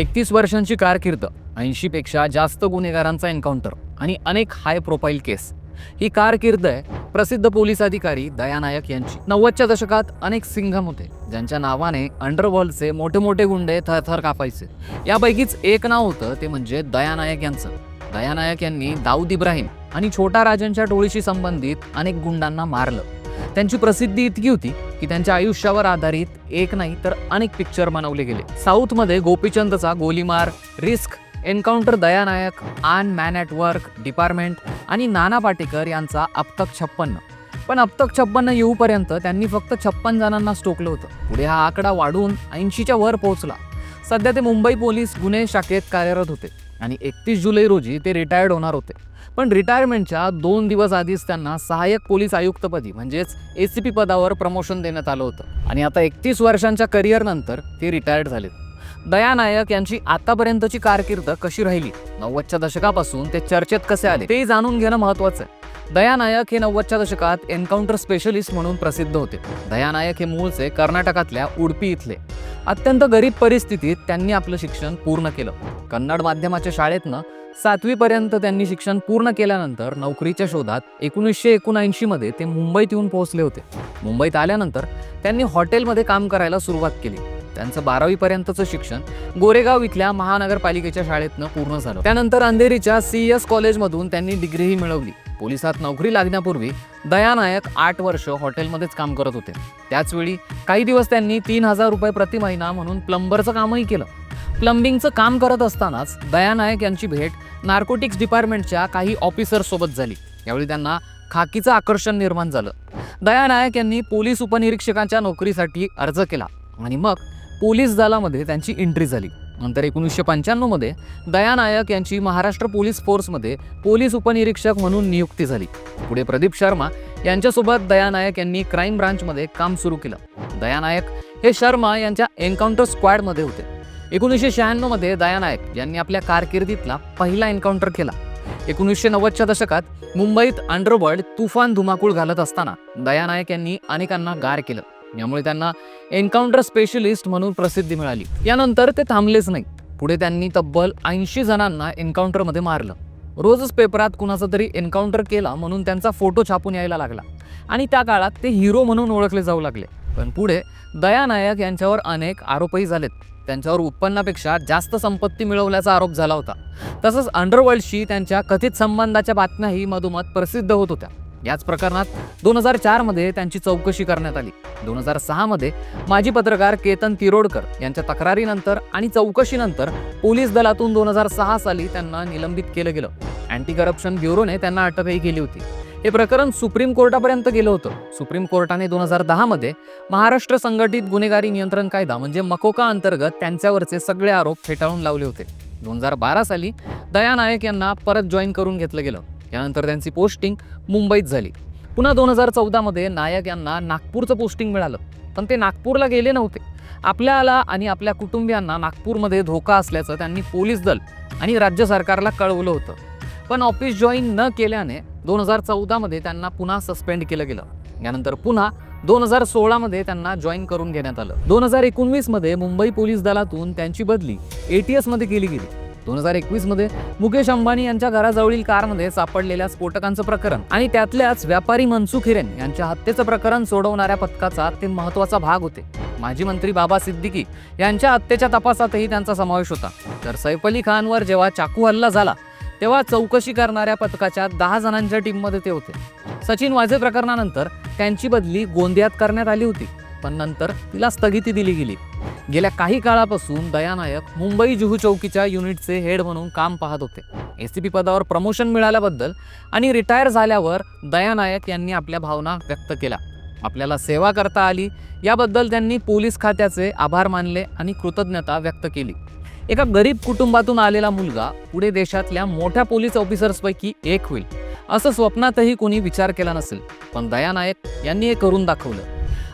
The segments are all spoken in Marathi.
एकतीस वर्षांची कारकीर्द ऐंशीपेक्षा जास्त गुन्हेगारांचा एन्काउंटर आणि अनेक हाय प्रोफाईल केस. ही कारकीर्द आहे प्रसिद्ध पोलीस अधिकारी दयानायक यांची. नव्वदच्या दशकात अनेक सिंघम होते ज्यांच्या नावाने अंडरवर्ल्डचे मोठे मोठे गुंडे थरथर कापायचे. यापैकीच एक नाव होतं ते म्हणजे दयानायक यांचं. दयानायक यांनी दाऊद इब्राहिम आणि छोटा राजांच्या टोळीशी संबंधित अनेक गुंडांना मारलं. त्यांची प्रसिद्धी इतकी होती की त्यांच्या आयुष्यावर आधारित एक नाही तर अनेक पिक्चर बनवले गेले. साऊथमध्ये गोपीचंदचा गोलीमार रिस्क एन्काउंटर दया नायक आन मॅन ॲट वर्क डिपार्टमेंट आणि नाना पाटेकर यांचा अबतक छप्पन्न. पण अबतक छप्पन्न येऊपर्यंत त्यांनी फक्त छप्पन जणांना टोकलं होतं. पुढे हा आकडा वाढून ऐंशीच्या वर पोहोचला. सध्या ते मुंबई पोलीस गुन्हे शाखेत कार्यरत होते आणि एकतीस जुलै रोजी ते रिटायर्ड होणार होते. पण रिटायरमेंटच्या दोन दिवस आधीच त्यांना सहाय्यक पोलीस आयुक्तपदी म्हणजेच ए सी पी पदावर प्रमोशन देण्यात आलं होतं. आणि आता एकतीस वर्षांच्या करिअरनंतर ते रिटायर्ड झालेत. दया नायक यांची आतापर्यंतची कारकीर्द कशी राहिली? नव्वदच्या दशकापासून ते चर्चेत कसे आले? ते जाणून घेणं महत्वाचं आहे. दया नायक हे नव्वदच्या दशकात एन्काउंटर स्पेशलिस्ट म्हणून प्रसिद्ध होते. दया नायक हे मूळचे कर्नाटकातल्या उडपी इथले. अत्यंत गरीब परिस्थितीत त्यांनी आपलं शिक्षण पूर्ण केलं. कन्नड माध्यमाच्या शाळेतनं सातवीपर्यंत त्यांनी शिक्षण पूर्ण केल्यानंतर नोकरीच्या शोधात एकोणीसशे एकोणऐंशीमध्ये ते मुंबईत येऊन पोहोचले होते. मुंबईत आल्यानंतर त्यांनी हॉटेलमध्ये काम करायला सुरुवात केली. त्यांचं बारावीपर्यंतचं शिक्षण गोरेगाव इथल्या महानगरपालिकेच्या शाळेतनं पूर्ण झालं. त्यानंतर अंधेरीच्या सी एस कॉलेजमधून त्यांनी डिग्रीही मिळवली. पोलिसात नोकरी लागण्यापूर्वी दयानायक आठ वर्ष हॉटेलमध्येच काम करत होते. त्याचवेळी काही दिवस त्यांनी तीन हजार रुपये प्रति महिना म्हणून प्लंबरचं कामही केलं. प्लंबिंगचं काम करत असतानाच दया नायक यांची भेट नार्कोटिक्स डिपार्टमेंटच्या काही ऑफिसरसोबत झाली. यावेळी त्यांना खाकीचं आकर्षण निर्माण झालं. दया नायक यांनी पोलीस उपनिरीक्षकांच्या नोकरीसाठी अर्ज केला आणि मग पोलीस दलामध्ये त्यांची एंट्री झाली. नंतर एकोणीसशे पंच्याण्णवमध्ये दया नायक यांची महाराष्ट्र पोलीस फोर्समध्ये पोलीस उपनिरीक्षक म्हणून नियुक्ती झाली. पुढे प्रदीप शर्मा यांच्यासोबत दया नायक यांनी क्राईम ब्रांचमध्ये काम सुरू केलं. दया नायक हे शर्मा यांच्या एन्काउंटर स्क्वॉडमध्ये होते. एकोणीसशे शहाण्णवमध्ये दया नायक यांनी आपल्या कारकिर्दीतला पहिला एन्काउंटर केला. एकोणीसशे नव्वदच्या दशकात मुंबईत अंडरवर्ल्ड तुफान धुमाकूळ घालत असताना दया नायक यांनी अनेकांना गार केलं. यामुळे त्यांना एन्काउंटर स्पेशलिस्ट म्हणून प्रसिद्धी मिळाली. यानंतर ते थांबलेच नाही. पुढे त्यांनी तब्बल ऐंशी जणांना एन्काउंटरमध्ये मारलं. रोजच पेपरात कुणाचा तरी एन्काउंटर केला म्हणून त्यांचा फोटो छापून यायला लागला. आणि त्या काळात ते हिरो म्हणून ओळखले जाऊ लागले. पण पुढे दया नायक यांच्यावर अनेक आरोपही झालेत. त्यांच्यावर उत्पन्नापेक्षा जास्त संपत्ती मिळवल्याचा आरोप झाला होता. तसंच अंडरवर्ल्डशी त्यांच्या कथित संबंधाच्या बातम्याही मधोमध प्रसिद्ध होत होत्या. याच प्रकरणात दोन हजार चारमध्ये त्यांची चौकशी करण्यात आली. दोन हजार सहामध्ये माजी पत्रकार केतन तिरोडकर यांच्या तक्रारीनंतर आणि चौकशीनंतर पोलीस दलातून दोन हजार सहा साली त्यांना निलंबित केलं गेलं. अँटी करप्शन ब्युरोने त्यांना अटकही केली होती. हे प्रकरण सुप्रीम कोर्टापर्यंत गेलं होतं. सुप्रीम कोर्टाने दोन हजार दहामध्ये महाराष्ट्र संघटित गुन्हेगारी नियंत्रण कायदा म्हणजे मकोका अंतर्गत त्यांच्यावरचे सगळे आरोप फेटाळून लावले होते. दोन हजार बारा साली दया नायक यांना परत जॉईन करून घेतलं गेलं. यानंतर त्यांची पोस्टिंग मुंबईत झाली. पुन्हा दोन हजार चौदामध्ये नायक यांना नागपूरचं पोस्टिंग मिळालं. पण ते नागपूरला गेले नव्हते. आपल्याला आणि आपल्या कुटुंबियांना नागपूरमध्ये धोका असल्याचं त्यांनी पोलीस दल आणि राज्य सरकारला कळवलं होतं. पण ऑफिस जॉईन न केल्याने दोन हजार चौदामध्ये त्यांना पुन्हा सस्पेंड केलं गेलं. यानंतर पुन्हा दोन हजार सोळामध्ये त्यांना जॉईन करून घेण्यात आलं. दोन हजार एकोणवीसमध्ये मुंबई पोलीस दलातून त्यांची बदली ए टी एसमध्ये केली गेली. दोन हजार एकवीसमध्ये मुकेश अंबानी यांच्या घराजवळील कारमध्ये सापडलेल्या स्फोटकांचं प्रकरण आणि त्यातल्याच व्यापारी मनसुख हिरेन यांच्या हत्येचं प्रकरण सोडवणाऱ्या पथकाचा ते महत्त्वाचा भाग होते. माजी मंत्री बाबा सिद्दीकी यांच्या हत्येच्या तपासातही त्यांचा समावेश होता. तर सैफ अली खानवर जेव्हा चाकू हल्ला झाला तेव्हा चौकशी करणाऱ्या पथकाच्या दहा जणांच्या टीममध्ये ते होते. सचिन वाझे प्रकरणानंतर त्यांची बदली गोंदियात करण्यात आली होती पण नंतर तिला स्थगिती दिली गेली. गेल्या काही काळापासून दयानायक मुंबई जुहू चौकीच्या युनिटचे हेड म्हणून काम पाहत होते. एसीपी पी पदावर प्रमोशन मिळाल्याबद्दल आणि रिटायर झाल्यावर दयानायक यांनी आपल्या भावना व्यक्त केल्या. आपल्याला सेवा करता आली याबद्दल त्यांनी पोलीस खात्याचे आभार मानले आणि कृतज्ञता व्यक्त केली. एका गरीब कुटुंबातून आलेला मुलगा पुढे देशातल्या मोठ्या पोलीस ऑफिसर्सपैकी एक होईल. असं स्वप्नातही कोणी विचार केला नसेल पण दयानायक यांनी हे करून दाखवलं.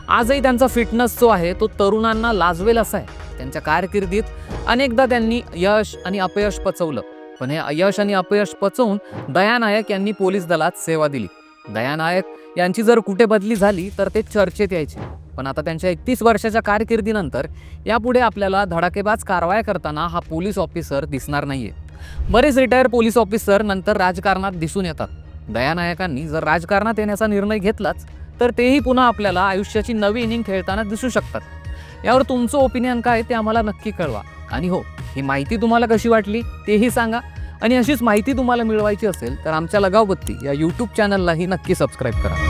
आजही त्यांचा फिटनेस जो आहे तो तरुणांना लाजवेल असा आहे. त्यांच्या कारकिर्दीत अनेकदा त्यांनी यश आणि अपयश पचवलं पण हे यश आणि अपयश पचवून दयानायक यांनी पोलीस दलात सेवा दिली. दयानायक यांची जर कुठे बदली झाली तर ते चर्चेत यायचे. पण आता त्यांच्या एकतीस वर्षाच्या कारकिर्दीनंतर यापुढे आपल्याला धडाकेबाज कारवाया करताना हा पोलीस ऑफिसर दिसणार नाहीये. बरेच रिटायर पोलीस ऑफिसर नंतर राजकारणात दिसून येतात. दयानायकांनी जर राजकारणात येण्याचा निर्णय घेतलाच तर तेही पुन्हा आपल्याला आयुष्याची नवी इनिंग खेळताना दिसू शकतात. यावर तुमचं ओपिनियन काय ते आम्हाला नक्की कळवा. आणि हो ही माहिती तुम्हाला कशी वाटली तेही सांगा. आणि अशीच माहिती तुम्हाला मिळवायची असेल तर आमच्या लगावबत्ती या यूट्यूब चॅनललाही नक्की सबस्क्राईब करा.